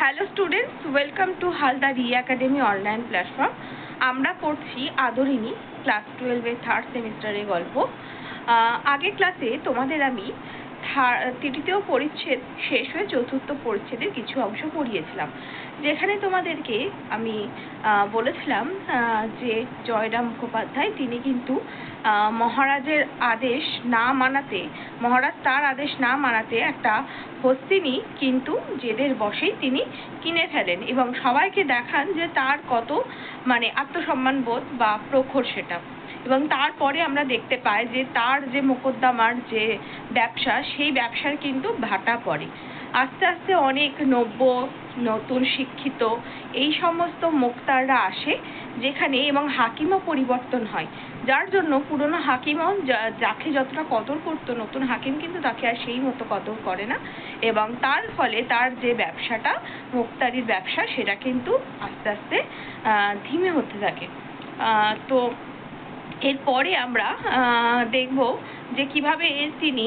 Hello students welcome to Haldari academy online platform আমরা পড়ছি Adarini class টুয়েলভের থার্ড সেমিস্টারের গল্প। আগের ক্লাসে তোমাদের আমি তৃতীয় পরিচ্ছেদ শেষ হয়ে চতুর্থ পরিচ্ছেদের কিছু অংশ পড়িয়েছিলাম। যেখানে তোমাদেরকে আমি বলেছিলাম যে জয়রাম মুখোপাধ্যায় তিনি কিন্তু মহারাজের আদেশ না মানাতে, মহারাজ তার আদেশ না মানাতে একটা হস্তিনী কিন্তু জেদের বশেই তিনি কিনে ফেলেন এবং সবাইকে দেখান যে তার কত মানে আত্মসম্মান বোধ বা প্রখর সেটা। এবং তারপরে আমরা দেখতে পাই যে তার যে মোকদ্দমার যে ব্যবসা, সেই ব্যবসার কিন্তু ভাটা পড়ে। আস্তে আস্তে অনেক নব্য, নতুন, শিক্ষিত এই সমস্ত মুক্তাররা আসে যেখানে এবং হাকিমও পরিবর্তন হয়। যার জন্য পুরনো হাকিমও যাকে যতটা কদর করতো, নতুন হাকিম কিন্তু তাকে আর সেই মতো কদর করে না। এবং তার ফলে তার যে ব্যবসাটা, মুক্তারির ব্যবসা, সেটা কিন্তু আস্তে আস্তে ধিমে হতে থাকে। তো এরপরে আমরা দেখব যে কীভাবে এর তিনি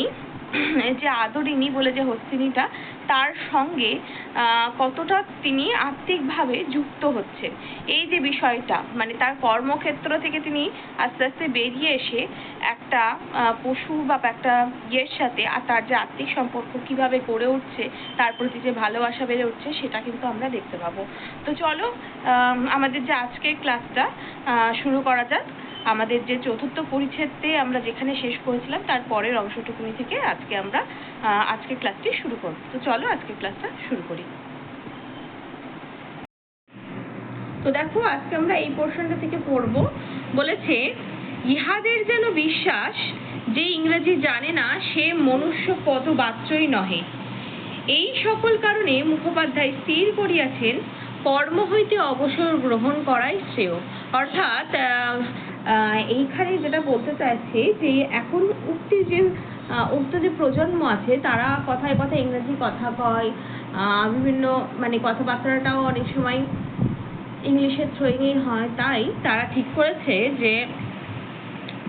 যে আদরিনী বলে যে হস্তিনীটা তার সঙ্গে কতটা তিনি আত্মিকভাবে যুক্ত হচ্ছেন এই যে বিষয়টা মানে তার কর্মক্ষেত্র থেকে তিনি আস্তে আস্তে বেরিয়ে এসে একটা পশু বা একটা ইয়ের সাথে আর তার যে আত্মিক সম্পর্ক কীভাবে গড়ে উঠছে তার প্রতি যে ভালোবাসা বেড়ে উঠছে সেটা কিন্তু আমরা দেখতে পাবো। তো চলো আম, আমাদের যে আজকের ক্লাসটা শুরু করা যাক। আমাদের যে চতুর্থ পরিচ্ছেদে আমরা যেখানে শেষ করেছিলাম তার পরের অংশটুকুনি থেকে আজকে আমরা আহ, আজকের ক্লাসটি শুরু করব। তো চলো আজকের ক্লাসটা শুরু করি। তো দেখো আজকে আমরা এই পোর্শনটা থেকে পড়ব। বলেছে ইহাদের যেন বিশ্বাস যে ইংরেজি জানে না সে মনুষ্য পদ বাচ্চই নহে। এই সকল কারণে মুখোপাধ্যায় স্থির করিয়াছেন কর্ম হইতে অবসর গ্রহণ করাই শ্রেয়। অর্থাৎ এইখানে যেটা বলতে চাইছে যে এখন উঠতি যে উঠত যে প্রজন্ম আছে, তারা কথায় কথায় ইংরেজি কথা কয় বিভিন্ন মানে কথাবার্তাটাও অনেক সময় ইংলিশের থ্রোয়িংই হয়। তাই তারা ঠিক করেছে যে,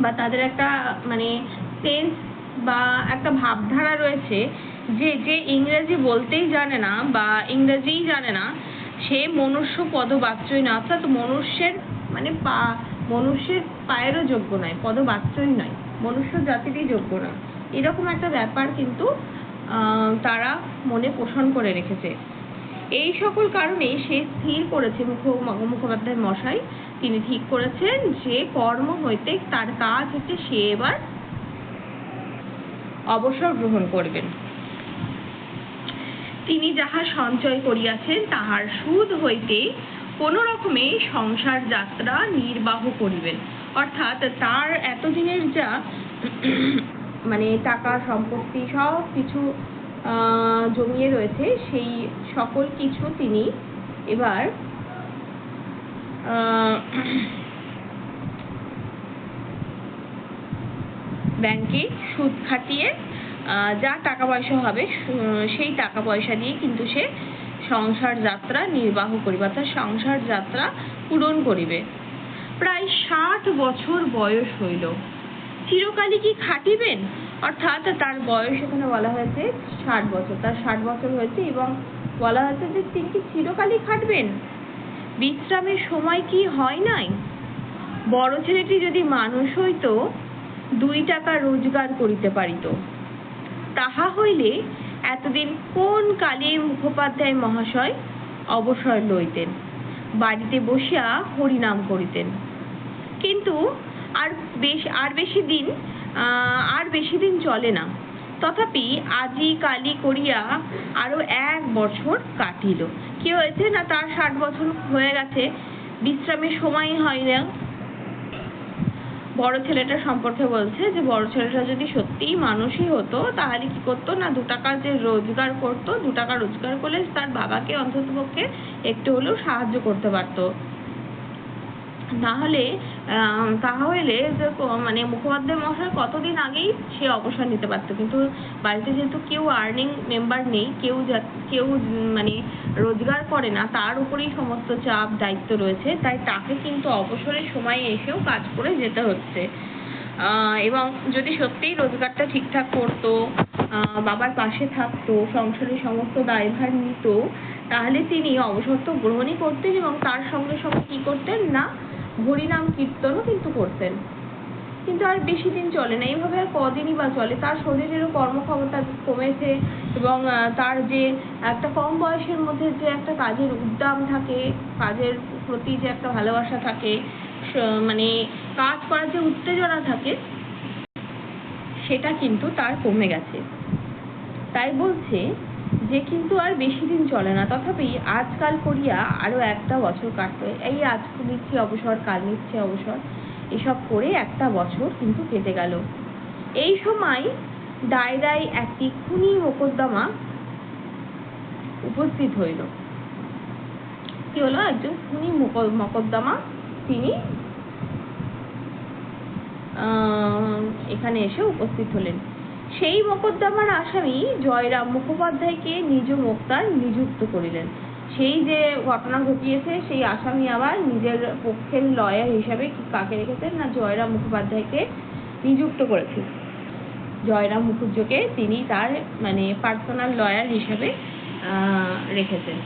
বা তাদের একটা মানে সেন্স বা একটা ভাবধারা রয়েছে যে যে ইংরেজি বলতেই জানে না বা ইংরেজিই জানে না, সে মনুষ্য পদবাচ্যই না। অর্থাৎ মনুষ্যের মানে পা মনুষ্যের পায়েরও যোগ্য নয় পদবাচ্যই নয়, মনুষ্য জাতিরই যোগ্য নয়। এরকম একটা ব্যাপার কিন্তু তারা মনে পোষণ করে রেখেছে। এই সকল কারণে সে স্থির করেছে মুখ মুখোপাধ্যায় মশাই। তিনি ঠিক করেছেন যে কর্ম হইতে তার কাজ হচ্ছে সে এবার অবসর গ্রহণ করবেন। তিনি যাহা সঞ্চয় করিয়াছেন, তাহার সুদ হইতে কোনো রকমে সংসার যাত্রা নির্বাহ করিবেন। অর্থাৎ তার এতদিনের যা মানে টাকা, সম্পত্তি সব কিছু জমিয়ে রয়েছে, সেই সকল কিছু তিনি এবার ব্যাংকে সুদ খাটিয়ে যা টাকা পয়সা হবে সেই টাকা পয়সা দিয়ে কিন্তু সে সংসার যাত্রা, নির্বাহ করিবে, অর্থাৎ সংসার যাত্রা পূরণ করিবে। প্রায় ষাট বছর বয়স হইল। চিরকালই কি খাটিবেন? অর্থাৎ তার বয়স এখানে বলা হয়েছে ষাট বছর। তার ষাট বছর হয়েছে এবং বলা হয়েছে যে তিনি কি চিরকালই খাটবেন? বিশ্রামের সময় কি হয় নাই? বড় ছেলেটি যদি মানুষ হইতো, দুই টাকা রোজগার করিতে পারিত। তাহা হইলে এতদিন কোন কালে মুখোপাধ্যায় মহাশয় অবসর লইতেন? বাড়িতে বসিয়া হরিনাম করিতেন। কিন্তু আর বেশ আর বেশি দিন আহ, আর বেশি দিন চলে না। তথাপি আজি কালি করিয়া আরও এক বছর কাটিল। কি হয়েছে না তার ষাট বছর হয়ে গেছে? বিশ্রামের সময় হয় না। বড় ছেলেটা সম্পর্কে বলছে যে, বড় ছেলেটা যদি সত্যিই মানুষই হতো, তাহলে কি করতো না, দু টাকা যে রোজগার করতো, দু টাকা রোজগার করলে তার বাবাকে অন্ততপক্ষে একটু হলেও সাহায্য করতে পারতো। না হলে তাহলে মানে মুখোপাধ্যায় মশাই কতদিন আগেই সে অবসর নিতে পারতো? কিন্তু বাড়িতে যেহেতু কেউ আর্নিং মেম্বার নেই কেউ কেউ মানে রোজগার করে না তার উপরেই সমস্ত চাপ দায়িত্ব রয়েছে। তাই তাকে কিন্তু অবসরের সময় এসেও কাজ করে যেতে হচ্ছে। আহ, এবং যদি সত্যিই রোজগারটা ঠিকঠাক করতো আহ, বাবার পাশে থাকতো সংসারের সমস্ত দায়ভার নিত তাহলে তিনি অবসর তো গ্রহণই করতেন এবং তার সঙ্গে সঙ্গে কি করতেন না হরিনাম কীর্তনও কিন্তু করতেন। কিন্তু আর বেশি দিন চলে না। এইভাবে আর কদিনই বা চলে। তার শরীরেরও কর্মক্ষমতা কমেছে এবং তার যে একটা কম বয়সের মধ্যে যে একটা কাজের উদ্যম থাকে, কাজের প্রতি যে একটা ভালোবাসা থাকে মানে কাজ করার যে উত্তেজনা থাকে, সেটা কিন্তু তার কমে গেছে। তাই বলছে যে কিন্তু আর বেশি দিন চলে না। তথাপি আজকাল করিয়া আরও একটা বছর কাটবে এই আজ নিচ্ছে অবসর কাল নিচ্ছে অবসর, এসব করে একটা বছর কিন্তু কেটে গেল। এই সময় দায়রায় একটি খুনি মোকদ্দমা উপস্থিত হইল। কি হলো? একজন খুনি মোক- মকদ্দমা তিনি এখানে এসে উপস্থিত হলেন। সেই মোকদ্দমার আসামি জয়রাম মুখোপাধ্যায়কে নিজ মোক্তার নিযুক্ত করিলেন। সেই যে ঘটনা ঘটিয়েছে, সেই আসামি আবার নিজের পক্ষের লয়ার হিসাবে কাকে রেখেছেন না জয়রাম মুখোপাধ্যায়কে নিযুক্ত করেছেন? জয়রাম মুখুজ্জকে তিনি তার মানে পার্সোনাল লয়ার হিসাবে রেখেছেন।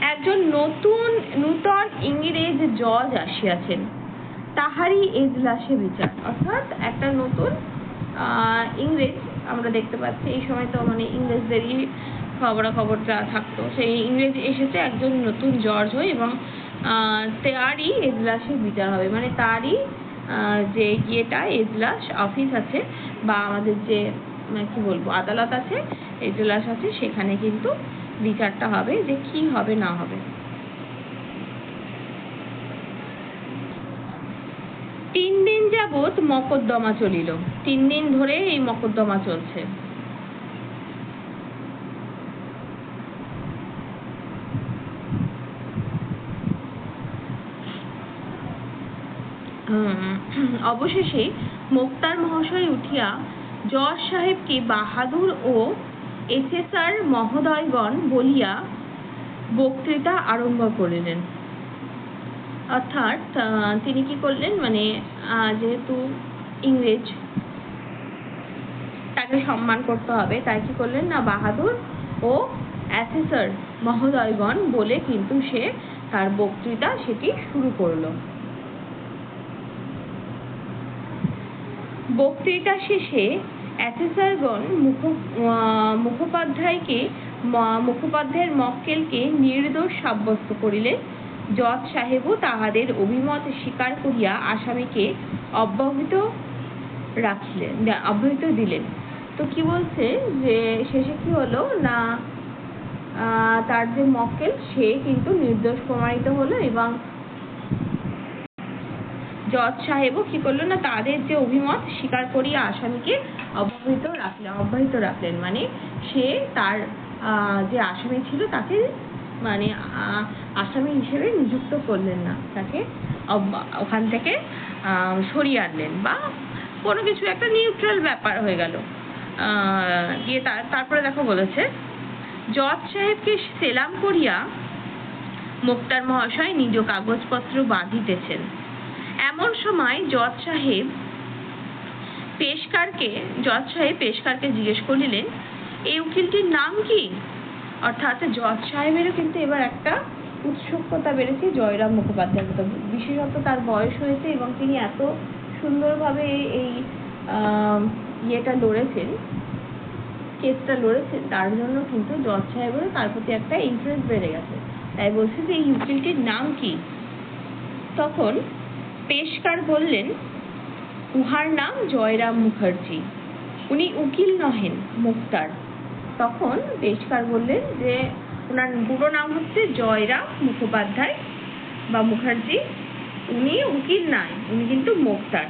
একজন নতুন, নূতন ইংরেজ জজ আসিয়াছেন। তাহারই এজলাসে বিচার। অর্থাৎ একটা নতুন ইংরেজ আমরা দেখতে পাচ্ছি। এই সময় তো মানে ইংরেজদেরই খবরাখবর যা থাকতো। সেই ইংরেজ এসেছে একজন নতুন জজ হয়ে এবং তারই এজলাসে বিচার হবে। মানে তারই যে ইয়েটা, এজলাস অফিস আছে বা আমাদের যে মানে কি বলব, আদালত আছে, এজলাস আছে, সেখানে কিন্তু বিচারটা হবে যে কি হবে, না হবে। তিন দিন যাবৎ মকদ্দমা চলিল। তিন দিন ধরে এই মকদ্দমা চলছে। অবশেষে মোক্তার মহাশয় উঠিয়া জজ সাহেবকে বাহাদুর ও এসেসার মহোদয়গণ বলিয়া বক্তৃতা আরম্ভ করিলেন। অর্থাৎ তিনি কি করলেন? মানে যেহেতু ইংরেজ, তাকে সম্মান করতে হবে, তাই কি করলেন না? বাহাদুর ও অ্যাসেসর মহোদয়গণ বলে কিন্তু সে তার বক্তৃতা সেটি শুরু করল। বক্তৃতা শেষে অ্যাসেসরগণ মুখ মুখোপাধ্যায়কে মুখোপাধ্যায়ের মক্কেলকে নির্দোষ সাব্যস্ত করিলে জজ সাহেবও তাহাদের অভিমত স্বীকার করিয়া আসামিকে অব্যাহত রাখিলেন অব্যাহত দিলেন। তো কি বলছে যে, শেষে কি হলো? না তার যে মক্কেল, সে কিন্তু নির্দোষ প্রমাণিত হলো এবং জজ সাহেবও কি করল? না, তাদের যে অভিমত স্বীকার করিয়া আসামিকে অব্যাহত রাখলেন অব্যাহত রাখলেন। মানে সে তার যে আসামি ছিল, তাকে মানে আসামি হিসেবে নিযুক্ত করলেন না। তাকে ওখান থেকে সরিয়ে আনলেন বা কোনো কিছু, একটা নিউট্রাল ব্যাপার হয়ে গেল। দিয়ে তার- তারপরে দেখো বলেছে, জজ সাহেবকে সেলাম করিয়া মোক্তার মহাশয় নিজ কাগজপত্র বাঁধিতেছেন। এমন সময় জজ সাহেব পেশকারকে, জজ সাহেব পেশকারকে জিজ্ঞেস করিলেন, এই উকিলটির নাম কি? অর্থাৎ জজ সাহেবেরও কিন্তু এবার একটা উৎসুকতা বেড়েছে জয়রাম মুখোপাধ্যায়ের মতো। বিশেষত তার বয়স হয়েছে এবং তিনি এত সুন্দরভাবে এই ইয়েটা লড়েছেন, কেসটা লড়েছেন, তার জন্য কিন্তু জজ সাহেবেরও তার প্রতি একটা ইন্টারেস্ট বেড়ে গেছে। তাই বলছে যে এই উকিলটির নাম কি? তখন পেশকার বললেন, উহার নাম জয়রাম মুখার্জি। উনি উকিল নহেন, মুক্তার। তখন পেশকার বললেন যে ওনার পুরো নাম হচ্ছে জয়রাম মুখোপাধ্যায় বা মুখার্জি। উনি উকিল নাই, উনি কিন্তু মোক্তার।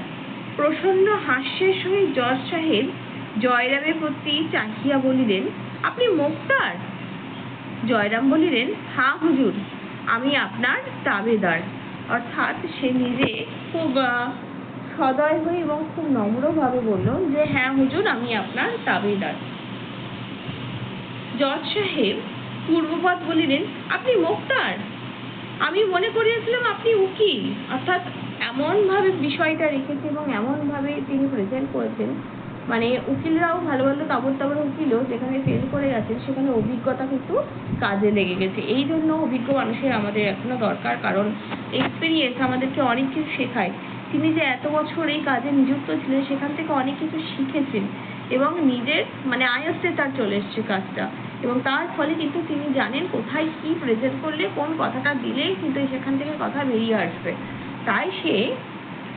প্রসন্ন হাস্যের সহিত জজ সাহেব জয়রামের প্রতি চাহিয়া বলিলেন, আপনি মোক্তার? জয়রাম বলিলেন, হা হুজুর, আমি আপনার তাবেদার। অর্থাৎ সে নিজে খুব সদয় হয়ে এবং খুব নম্রভাবে বলল যে হ্যাঁ হুজুর, আমি আপনার তাবেদার। জজ সাহেব পূর্বপদ বলিলেন, আপনি মোক্তার? আমি মনে করিয়াছিলাম, আপনি উকিল। অর্থাৎ এমনভাবে বিষয়টা রেখেছে এবং এমনভাবে তিনি প্রেজেন্ট করেছেন। মানে উকিলরাও ভালো ভালো তাবর তাবর উকিলও যেখানে ফেল করে গেছেন, সেখানে অভিজ্ঞতা কিন্তু কাজে লেগে গেছে। এই জন্য অভিজ্ঞ মানুষের আমাদের এখনও দরকার, কারণ এক্সপিরিয়েন্স আমাদেরকে অনেক কিছু শেখায়। তিনি যে এত বছর এই কাজে নিযুক্ত ছিলেন, সেখান থেকে অনেক কিছু শিখেছেন। এবং নিজের মানে আয়ত্তে তার চলে এসছে কাজটা। এবং তার ফলে কিন্তু তিনি জানেন কোথায় কি প্রেজেন্ট করলে কোন কথাটা দিলেই কিন্তু সেখান থেকে কথা বেরিয়ে আসবে। তাই সে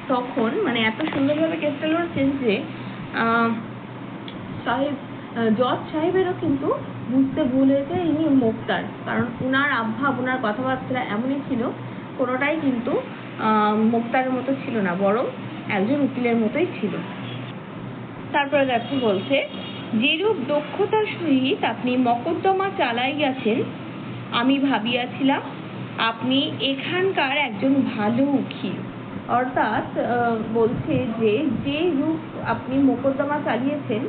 তখন মানে এত সুন্দরভাবে কেসটা লড়ছেন যে আহ, সাহেব জজ সাহেবেরও কিন্তু বুঝতে ভুল হয়েছে ইনি মোক্তার। কারণ উনার আভাব উনার কথাবার্তা এমনই ছিল কোনোটাই কিন্তু আহ, মোক্তারের মতো ছিল না বরং একজন উকিলের মতোই ছিল। তারপরে দেখো বলছে, যেরূপ দক্ষতার সহিত আপনি মকদ্দমা চালাইয়াছেন আমি ভাবিয়াছিলাম আপনি এখানকার একজন ভালো উকিল। অর্থাৎ বলছে যে যে রূপ আপনি মোকদ্দমা চালিয়েছেন,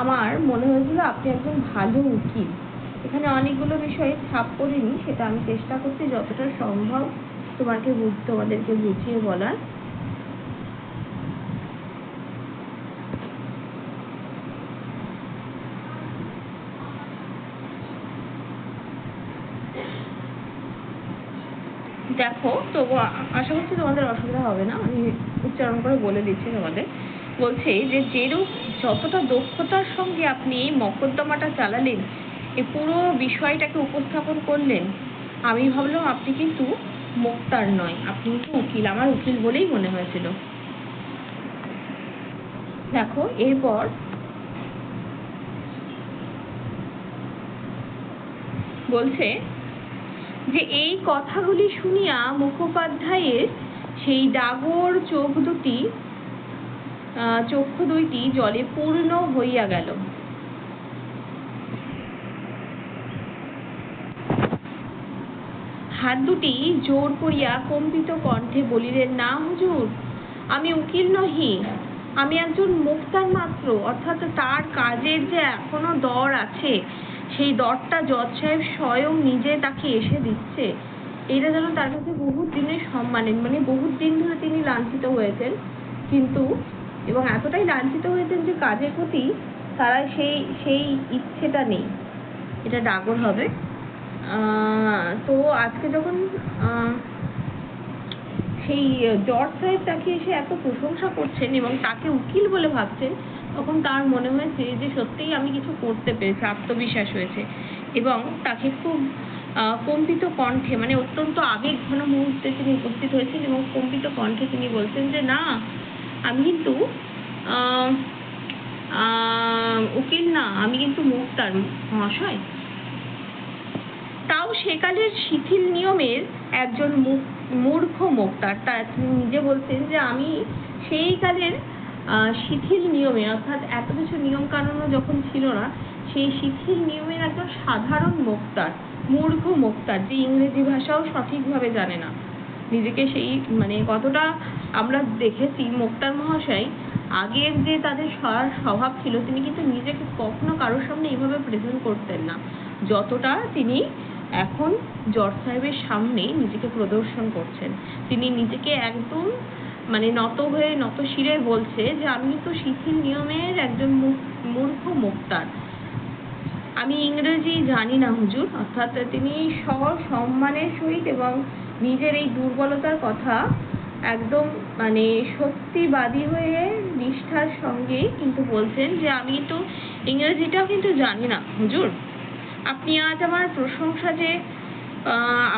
আমার মনে হয়েছিল আপনি একজন ভালো উকিল। এখানে অনেকগুলো বিষয়ে ছাপ করিনি সেটা আমি চেষ্টা করছি যতটা সম্ভব তোমাকে তোমাদেরকে বুঝিয়ে বলার। দেখো তো আশা করছি তোমাদের অসুবিধা হবে না। আমি উচ্চারণ করে বলে দিচ্ছি তোমাদের। বলছে যে যেরূপ যতটা দক্ষতার সঙ্গে আপনি মকদ্দমাটা চালালেন এই পুরো বিষয়টাকে উপস্থাপন করলেন, আমি ভাবলাম আপনি কিন্তু মোক্তার নয়। আপনি কিন্তু উকিল, আমার উকিল বলেই মনে হয়েছিল। দেখো, এরপর বলছে যে এই কথাগুলি শুনিয়া মুখোপাধ্যায়ের সেই ডাগর চোখ দুটি আহ, চক্ষু দুইটি জলে পূর্ণ হইয়া গেল। হাত দুটি জোর করিয়া কম্পিত কণ্ঠে বলিলেন না হুজুর আমি উকিল নহি। আমি একজন মুক্তার মাত্র অর্থাৎ তার কাজের যে এখনও দর আছে সেই দরটা জজ সাহেব স্বয়ং নিজে তাকে এসে দিচ্ছে। এটা যেন তার কাছে বহুত দিনের সম্মানের মানে বহুত দিন ধরে তিনি লাঞ্ছিত হয়েছেন। কিন্তু, এবং এতটাই লাঞ্ছিত হয়েছেন যে কাজের প্রতি তারা সেই সেই ইচ্ছেটা নেই। এটা ডাগর হবে। তো আজকে যখন সেই জর্জ সাহেব তাকে এসে এত প্রশংসা করছেন এবং তাকে উকিল বলে ভাবছেন তখন তার মনে হয়েছে যে সত্যিই আমি কিছু করতে পেরেছি আত্মবিশ্বাস হয়েছে এবং তাকে খুব কম্পিত কণ্ঠে মানে অত্যন্ত আবেগ ঘন মুহূর্তে তিনি উপস্থিত হয়েছেন এবং কম্পিত কণ্ঠে তিনি বলছেন যে, না, আমি কিন্তু উকিল না, আমি কিন্তু মুক্তার মহাশয়। তাও সেকালের শিথিল নিয়মের একজন মূর্খ মুক্তার তা তিনি নিজে বলছেন যে, আমি সেই কালের শিথিল নিয়মে, অর্থাৎ এত কিছু নিয়ম কানুনও যখন ছিল না, সেই শিথিল নিয়মের একজন সাধারণ মোক্তার, মূর্খ মোক্তার, যে ইংরেজি ভাষাও সঠিকভাবে জানে না। নিজেকে সেই মানে কতটা আমরা দেখেছি মোক্তার মহাশয়, আগের যে তাদের স্ব- স্বভাব ছিল, তিনি কিন্তু নিজেকে কখনো কারোর সামনে এইভাবে প্রেজেন্ট করতেন না। যতটা তিনি এখন জজ সাহেবের সামনে নিজেকে প্রদর্শন করছেন, তিনি নিজেকে একদম মানে নত হয়ে, নত শিরে বলছে যে, আমি কিন্তু শিথিল নিয়মের একজন মূর্খ মুক্তার। আমি ইংরেজি জানি না হুজুর। অর্থাৎ তিনি সসম্মানের সহিত এবং নিজের এই দুর্বলতার কথা একদম মানে সত্যিবাদী হয়ে নিষ্ঠার সঙ্গেই কিন্তু বলছেন যে, আমি তো ইংরেজিটাও কিন্তু জানি না হুজুর। আপনি আজ আমার প্রশংসা যে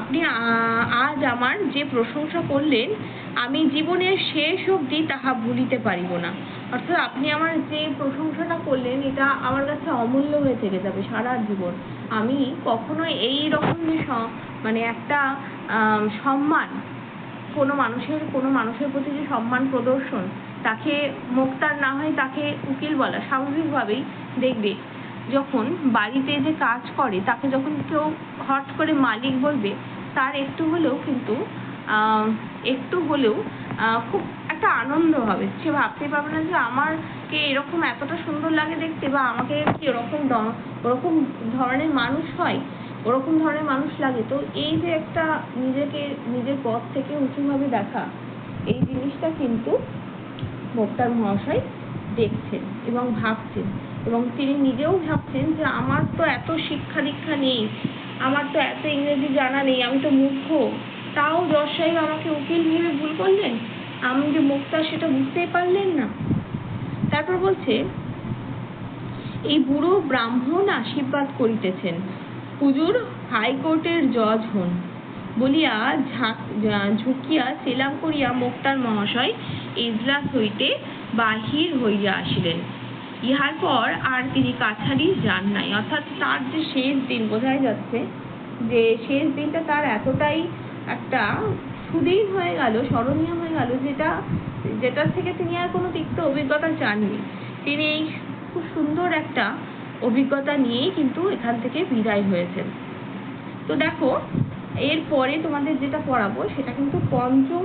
আপনি আজ আমার যে প্রশংসা করলেন আমি জীবনের শেষ অবধি তাহা ভুলিতে পারিব না। অর্থাৎ আপনি আমার যে প্রশংসাটা করলেন এটা আমার কাছে অমূল্য হয়ে থেকে যাবে সারা জীবন। আমি কখনোই এই রকম যে মানে একটা আম, সম্মান কোনো মানুষের কোনো মানুষের প্রতি যে সম্মান প্রদর্শন তাকে মোক্তার না হয় তাকে উকিল বলা স্বাভাবিকভাবেই দেখবে। যখন বাড়িতে যে কাজ করে তাকে যখন কেউ হট করে মালিক বলবে তার একটু হলেও কিন্তু আহ, একটু হলেও খুব একটা আনন্দ হবে। সে ভাবতে পারবে না যে আমারকে এরকম এতটা সুন্দর লাগে দেখতে বা আমাকে কি ওরকম ওরকম ধরনের মানুষ হয়, ওরকম ধরনের মানুষ লাগে। তো এই যে একটা নিজেকে, নিজের পথ থেকে উঁচুভাবে দেখা, এই জিনিসটা কিন্তু মোক্তার মহাশয় দেখছেন এবং ভাবছেন। এবং তিনি নিজেও ভাবছেন যে আমার তো এত শিক্ষা দীক্ষা নেই, আমার তো এত ইংরেজি জানা নেই, আমি তো মূর্খ। তাও জজ সাহেব আমাকে উকিল ভেবে ভুল করলেন? আমি যে মুক্তা, সেটা বুঝতেই পারলেন না। তারপর বলছে, এই বুড়ো ব্রাহ্মণ আশীর্বাদ করিতেছেন। হুজুর হাইকোর্টের জজ হন। বলিয়া ঝাঁক- ঝুঁকিয়া সেলাম করিয়া মোক্তার মহাশয় এজলাস হইতে বাহির হইয়া আসিলেন। ইহার পর আর তিনি কাছারি যান নাই। অর্থাৎ তার যে শেষ দিন, বোঝাই যাচ্ছে যে শেষ দিনটা তার এতটাই একটা সুদিন হয়ে গেল, স্মরণীয় হয়ে গেল যেটা, যেটার থেকে তিনি আর কোনো তিক্ত অভিজ্ঞতা চাননি। তিনি এই খুব সুন্দর একটা অভিজ্ঞতা নিয়েই কিন্তু এখান থেকে বিদায় হয়েছেন। তো দেখো, এরপরে তোমাদের যেটা পড়াবো, সেটা কিন্তু পঞ্চম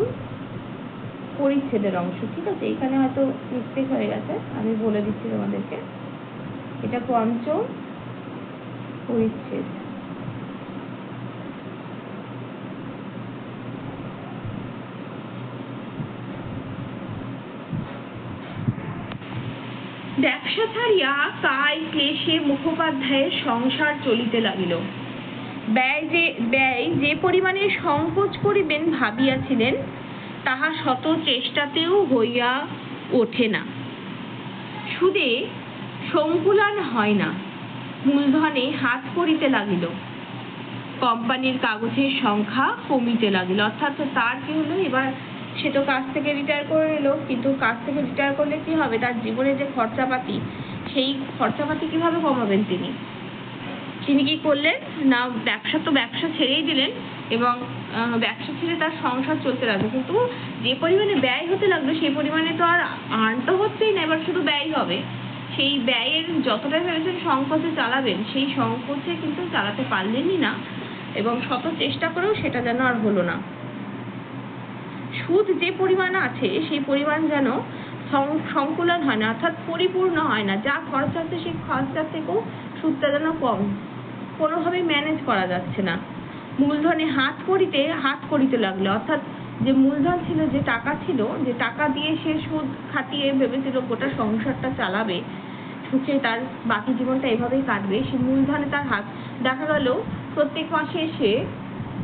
পরিচ্ছেদের অংশ, ঠিক আছে? এখানে হয়তো মিস্টেক হয়ে গেছে, আমি বলে দিচ্ছি তোমাদেরকে। এটা পঞ্চম পরিচ্ছেদ। ব্যবসা ছাড়িয়া কায় ক্লেশে মুখোপাধ্যায়ের সংসার চলিতে লাগিল। ব্যয় যে ব্যয় যে পরিমাণে সংকোচ করিবেন ভাবিয়াছিলেন, তাহা শত চেষ্টাতেও হইয়া ওঠে না। সুদে সংকুলান হয় না, মূলধনে হাত পড়িতে লাগিল। কোম্পানির কাগজের সংখ্যা কমিতে লাগিল, অর্থাৎ তার কি হলো এবার সে তো কাজ থেকে রিটায়ার করে নিল কিন্তু কাজ থেকে রিটায়ার করলে কি হবে? তার জীবনে যে খরচাপাতি, সেই খরচাপাতি কীভাবে কমাবেন তিনি? তিনি কি করলেন? না, ব্যবসা তো ব্যবসা ছেড়েই দিলেন এবং ব্যবসা ছেড়ে তার সংসার চলতে লাগল। কিন্তু যে পরিমাণে ব্যয় হতে লাগল, সেই পরিমাণে তো আর আর্ন তো হচ্ছেই না, এবার শুধু ব্যয় হবে। সেই ব্যয়ের যতটা ভেবেছেন সংকোচে চালাবেন, সেই সংকোচে কিন্তু চালাতে পারলেনই না এবং শত চেষ্টা করেও সেটা যেন আর হলো না। সুদ যে পরিমাণ আছে, সেই পরিমাণ যেন সংকুলন হয় না, অর্থাৎ পরিপূর্ণ হয় না। যা খরচ আছে, সেই খরচার থেকেও সুদটা যেন কম। কোনোভাবেই ম্যানেজ করা যাচ্ছে না। মূলধনে হাত করিতে হাত করিতে লাগল। অর্থাৎ যে মূলধন ছিল, যে টাকা ছিল, যে টাকা দিয়ে সে সুদ খাটিয়ে ভেবেছিল গোটা সংসারটা চালাবে সুখে তার বাকি জীবনটা এভাবেই কাটবে। সে মূলধনে তার হাত দেখা গেল, প্রত্যেক মাসে সে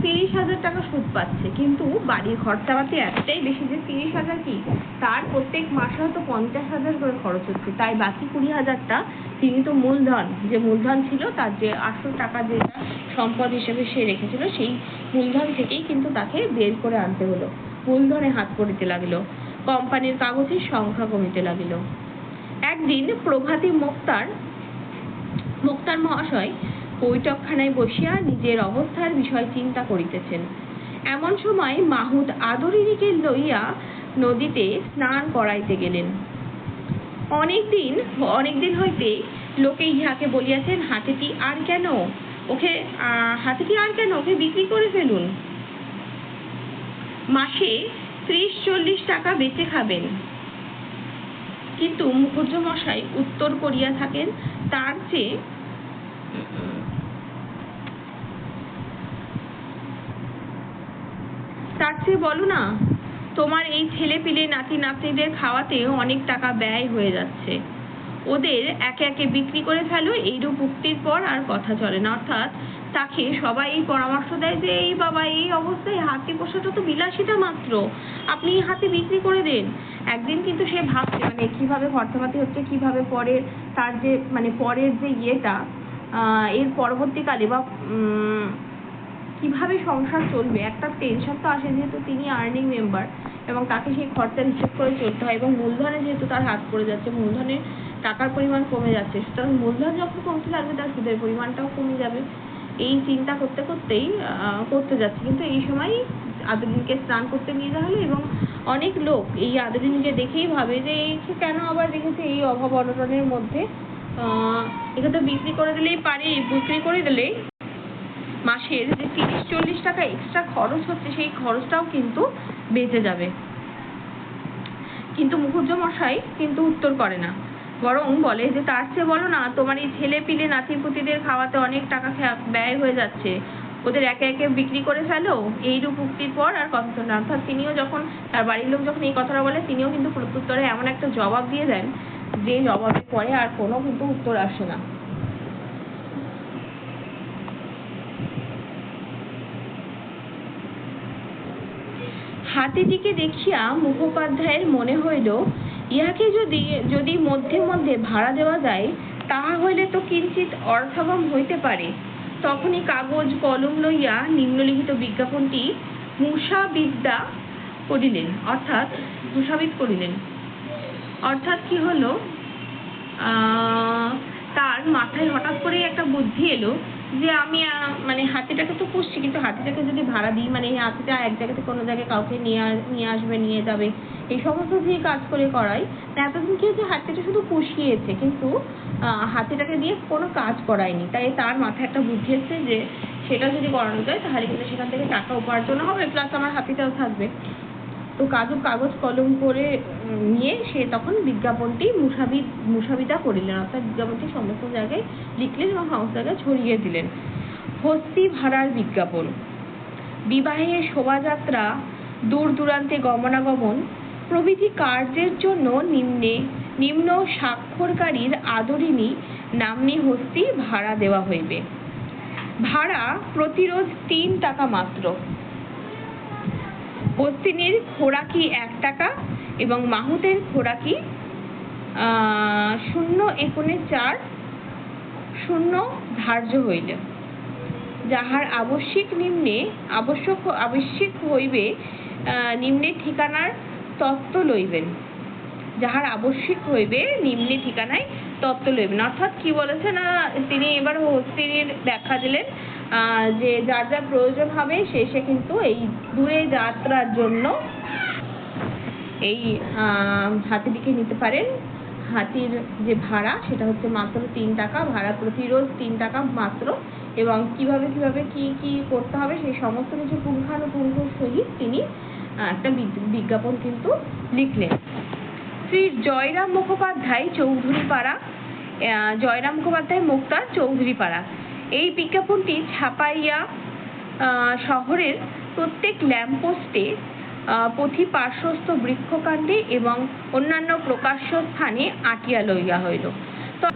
তিরিশ হাজার টাকা সুদ পাচ্ছে। কিন্তু বাড়ির খরচাপাতি এতটাই বেশি যে তিরিশ হাজার কি? তার প্রত্যেক মাসে হয়তো পঞ্চাশ হাজার করে খরচ হচ্ছে। তাই বাকি কুড়ি হাজারটা তিনি তো মূলধন, যে মূলধন ছিল তার যে আসল টাকা যেটা সম্পদ হিসেবে সে রেখেছিল, সেই মূলধন থেকেই কিন্তু তাকে বের করে আনতে হলো। মূলধনে হাত পড়িতে লাগল। কোম্পানির কাগজের সংখ্যা কমিতে লাগিল। একদিন প্রভাতী মুক্তার মুক্তার মহাশয় বৈঠকখানায় বসিয়া নিজের অবস্থার বিষয় চিন্তা করিতেছেন। এমন সময় মাহুদ আদরিনীকে লইয়া নদীতে স্নান করাইতে গেলেন। অনেকদিন অনেকদিন হইতে লোকে ইহাকে বলিয়াছেন হাতিটি আর কেন? ওকে আহ, হাতিটি আর কেন? ওকে বিক্রি করে ফেলুন। মাসে ত্রিশ চল্লিশ টাকা বেচে খাবেন। কিন্তু মুখুজ্জ মশাই উত্তর করিয়া থাকেন তার চেয়ে তার চেয়ে বলো না। তোমার এই ছেলে পিলে নাতি নাতনিদের খাওয়াতে অনেক টাকা ব্যয় হয়ে যাচ্ছে। ওদের একে একে বিক্রি করে ফেলো, এইরূপ উক্তির পর আর কথা চলে না। অর্থাৎ তাকে সবাই এই পরামর্শ দেয় যে, এই বাবা, এই অবস্থায় হাতি পোষাটা তো বিলাসিতা মাত্র। আপনি হাতি বিক্রি করে দেন। একদিন কিন্তু সে ভাবছে মানে কীভাবে খরচাপাতি হচ্ছে, কীভাবে পরের তার যে মানে পরের যে ইয়েটা এর পরবর্তীকালে বা কীভাবে সংসার চলবে? একটা টেনশন তো আসে যেহেতু তিনি আর্নিং মেম্বার এবং তাকে সেই খরচার হিসেব করে চলতে হয় এবং মূলধনে যেহেতু তার হাত পড়ে যাচ্ছে, মূলধনের টাকার পরিমাণ কমে যাচ্ছে, সুতরাং মূলধন যখন কমতে লাগবে তার সুদের পরিমাণটাও কমে যাবে। এই চিন্তা করতে করতেই করতে যাচ্ছে। কিন্তু এই সময় আদরিনকে স্নান করতে নিয়ে যাওয়া হলো এবং অনেক লোক এই আদরিনকে দেখেই ভাবে যে এই সে কেন আবার রেখেছে এই অভাব অনটনের মধ্যে। এটা তো বিক্রি করে দিলেই পারে বিক্রি করে দিলেই মাসের যে তিরিশ, চল্লিশ টাকা এক্সট্রা খরচ হচ্ছে, সেই খরচটাও কিন্তু বেঁচে যাবে। কিন্তু মুখুজ্জ মশাই কিন্তু উত্তর করে না। বরং বলে যে, তার চেয়ে বলো না, তোমার এই ছেলে পিলে নাতি পুতিদের খাওয়াতে অনেক টাকা ব্যয় হয়ে যাচ্ছে। ওদের একে একে বিক্রি করে ফেলো। এইরূপ উক্তির পর আর কথা না। অর্থাৎ তিনিও যখন, তার বাড়ির লোক যখন এই কথাটা বলে, তিনিও কিন্তু প্রত্যুত্তরে এমন একটা জবাব দিয়ে দেন, যে জবাবে পরে আর কোনো কিন্তু উত্তর আসে না। হাতিটিকে দেখিয়া মুখোপাধ্যায়ের মনে হইল, ইহাকে যদি যদি মধ্যে মধ্যে ভাড়া দেওয়া যায়, তাহা হইলে তো কিঞ্চিত অর্থাগম হইতে পারে। তখনই কাগজ, কলম লইয়া নিম্নলিখিত বিজ্ঞাপনটি মুসাবিদ্যা করিলেন অর্থাৎ মুসাবিদ করিলেন অর্থাৎ কি হলো? তার মাথায় হঠাৎ করেই একটা বুদ্ধি এলো যে আমি মানে হাতিটাকে তো পুষছি, কিন্তু হাতিটাকে যদি ভাড়া দিই মানে এই হাতিটা এক জায়গা থেকে কোনো জায়গায় কাউকে নিয়ে নিয়ে আসবে, নিয়ে যাবে, এই সমস্ত যে কাজ করে করাই এতদিন কি হচ্ছে হাতিটা শুধু পুষিয়েছে, কিন্তু হাতিটাকে দিয়ে কোনো কাজ করায়নি। তাই তার মাথায় একটা বুদ্ধি এসেছে যে, সেটা যদি করানো যায়, তাহলে কিন্তু সেখান থেকে টাকা উপার্জন হবে প্লাস আমার হাতিটাও থাকবে। তো কাজু কাগজ, কলম করে নিয়ে সে তখন বিজ্ঞাপনটি মুসাবিদ মুসাবিদা করিলেন। অর্থাৎ বিজ্ঞাপনটি সমস্ত জায়গায় লিখলেন এবং সমস্ত জায়গায় ছড়িয়ে দিলেন। হস্তি ভাড়ার বিজ্ঞাপন। বিবাহে শোভাযাত্রা, দূর দূরান্তে গমনাগমন, প্রভৃতি কার্যের জন্য নিম্নে, নিম্ন স্বাক্ষরকারীর আদরিণী নাম্নী হস্তি ভাড়া দেওয়া হইবে। ভাড়া প্রতিরোধ তিন টাকা মাত্র। হস্তিনীর খোরাকি এক টাকা এবং মাহুতের খোরাকি শূন্য একুনে চার শূন্য ধার্য হইল। যাহার আবশ্যিক নিম্নে, আবশ্যক আবশ্যিক হইবে নিম্নে ঠিকানার তত্ত্ব লইবেন। যাহার আবশ্যিক হইবে, নিম্নে ঠিকানায় তত্ত্ব লইবেন। অর্থাৎ কি বলেছে না তিনি এবার হস্তিনীর ব্যাখ্যা দিলেন। যে যার যার প্রয়োজন হবে সে সে কিন্তু এই দূরে যাত্রার জন্য এই হাতিটিকে নিতে পারেন। হাতির যে ভাড়া সেটা হচ্ছে মাত্র তিন টাকা। ভাড়া প্রতিরোধ তিন টাকা মাত্র। এবং কীভাবে কীভাবে কি কি করতে হবে সেই সমস্ত কিছু পুঙ্খানুপুঙ্খ সহিত তিনি একটা বিজ্ঞাপন কিন্তু লিখলেন। শ্রী জয়রাম মুখোপাধ্যায় চৌধুরীপাড়া আহ, জয়রাম মুখোপাধ্যায় মুক্তার চৌধুরীপাড়া। এই বিজ্ঞাপনটি ছাপাইয়া শহরের প্রত্যেক ল্যাম্পপোস্টে পথি পার্শ্বস্থ বৃক্ষকাণ্ডে এবং অন্যান্য প্রকাশ্য স্থানে আটিয়া লইয়া হইল। তো-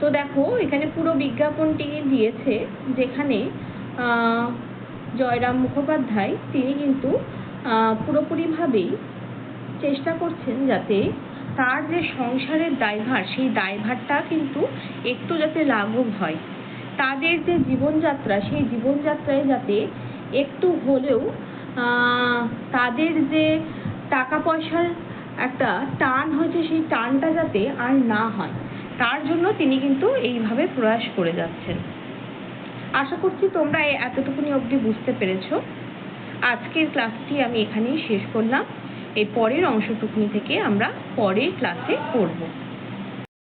তো দেখো, এখানে পুরো বিজ্ঞাপনটি দিয়েছে, যেখানে জয়রাম মুখোপাধ্যায়, তিনি কিন্তু পুরোপুরিভাবেই চেষ্টা করছেন যাতে তার যে সংসারের দায়ভার, সেই দায়ভারটা কিন্তু একটু যাতে লাঘব হয়। তাদের যে জীবনযাত্রা, সেই জীবনযাত্রায় যাতে একটু হলেও তাদের যে টাকা পয়সার একটা টান হয়েছে, সেই টানটা যাতে আর না হয়। তার জন্য তিনি কিন্তু এইভাবে প্রয়াস করে যাচ্ছেন। আশা করছি তোমরা এতটুকুনি অবধি বুঝতে পেরেছ। আজকের ক্লাসটি আমি এখানেই শেষ করলাম। এই পরের অংশটুকুনি থেকে আমরা পরের ক্লাসে পড়ব।